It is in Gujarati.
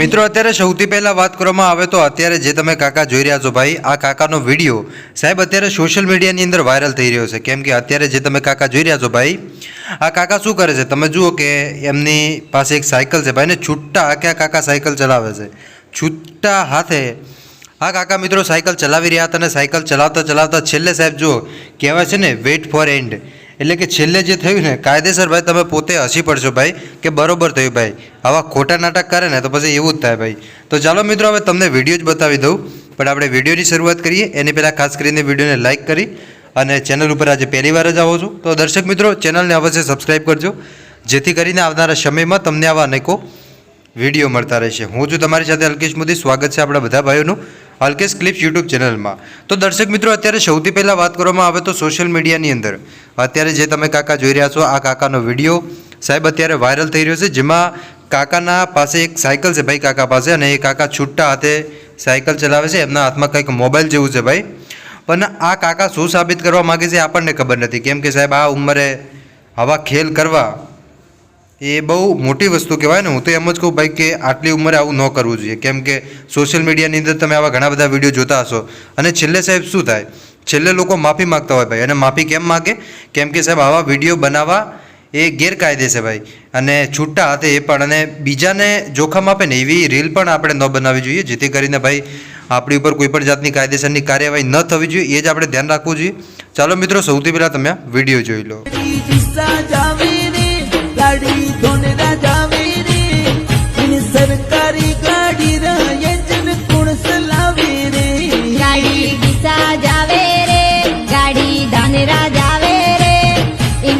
મિત્રો, અત્યારે સૌથી પહેલાં વાત કરવામાં આવે તો અત્યારે જે તમે કાકા જોઈ રહ્યા છો ભાઈ, આ કાકાનો વીડિયો સાહેબ અત્યારે સોશિયલ મીડિયાની અંદર વાયરલ થઈ રહ્યો છે. કેમ કે અત્યારે જે તમે કાકા જોઈ રહ્યા છો ભાઈ, આ કાકા શું કરે છે? તમે જુઓ કે એમની પાસે એક સાયકલ છે ભાઈને છૂટા હાકે આ કાકા સાયકલ ચલાવે છે. છૂટા હાથે આ કાકા મિત્રો સાયકલ ચલાવી રહ્યા હતા અને સાયકલ ચલાવતા ચલાવતા છેલ્લે સાહેબ જુઓ, કહેવાય છે ને વેઇટ ફોર એન્ડ એટલે કે છેલ્લે જે થયું ને, કાયદેસર ભાઈ તમે પોતે હસી પડશો ભાઈ, કે બરોબર થયું ભાઈ. આવા ખોટા નાટક કરે ને, તો પછી એવું જ થાય ભાઈ. તો ચાલો મિત્રો, હવે તમને વીડિયો જ બતાવી દઉં. પણ આપણે વિડીયોની શરૂઆત કરીએ. એની પહેલાં ખાસ કરીને વિડીયોને લાઇક કરી અને ચેનલ ઉપર આજે પહેલી વાર જ આવો છું. તો દર્શક મિત્રો ચેનલને અવશ્ય સબસ્ક્રાઈબ કરજો. જેથી કરીને આવનારા સમયમાં તમને આવા અનેકો વીડિયો મળતા રહેશે. હું છું તમારી સાથે અલ્કેશ મોદી. સ્વાગત છે આપણા બધા ભાઈઓનું અલ્કેશ ક્લિપ્સ યુટ્યુબ ચેનલમાં તો દર્શક મિત્રો, અત્યારે સૌથી પહેલાં વાત કરવામાં આવે તો સોશિયલ મીડિયાની અંદર. અત્યારે જે તમે કાકા જોઈ રહ્યા છો, આ કાકાનો વીડિયો સાહેબ અત્યારે વાયરલ થઈ રહ્યો છે, જેમાં કાકાના પાસે એક સાયકલ છે ભાઈ, કાકા પાસે, અને એ કાકા છૂટા હાથે સાયકલ ચલાવે છે, એમના હાથમાં કંઈક મોબાઈલ જેવું છે ભાઈ. પણ આ કાકા શું સાબિત કરવા માગે છે આપણને ખબર નથી. કેમ કે સાહેબ, આ ઉંમરે આવા ખેલ કરવા એ બહુ મોટી વસ્તુ કહેવાય ને. હું તો એમ જ કહું ભાઈ કે આટલી ઉંમરે આવું ન કરવું જોઈએ. કેમ કે સોશિયલ મીડિયાની અંદર તમે આવા ઘણા બધા વીડિયો જોતા હશો. અને છેલ્લે સાહેબ શું થાય? છેલ્લે લોકો માફી માગતા હોય ભાઈ. અને માફી કેમ માગે? કેમ કે સાહેબ, આવા વીડિયો બનાવવા એ ગેરકાયદે છે ભાઈ. અને છૂટા હાથે એ પણ. અને બીજાને જોખમ આપે ને એવી રીલ પણ આપણે ન બનાવવી જોઈએ, જેથી કરીને ભાઈ આપણી ઉપર કોઈ પણ જાતની કાયદેસરની કાર્યવાહી ન થવી જોઈએ. એ જ આપણે ધ્યાન રાખવું જોઈએ. ચાલો મિત્રો, સૌથી પહેલાં તમે વીડિયો જોઈ લો. दिसा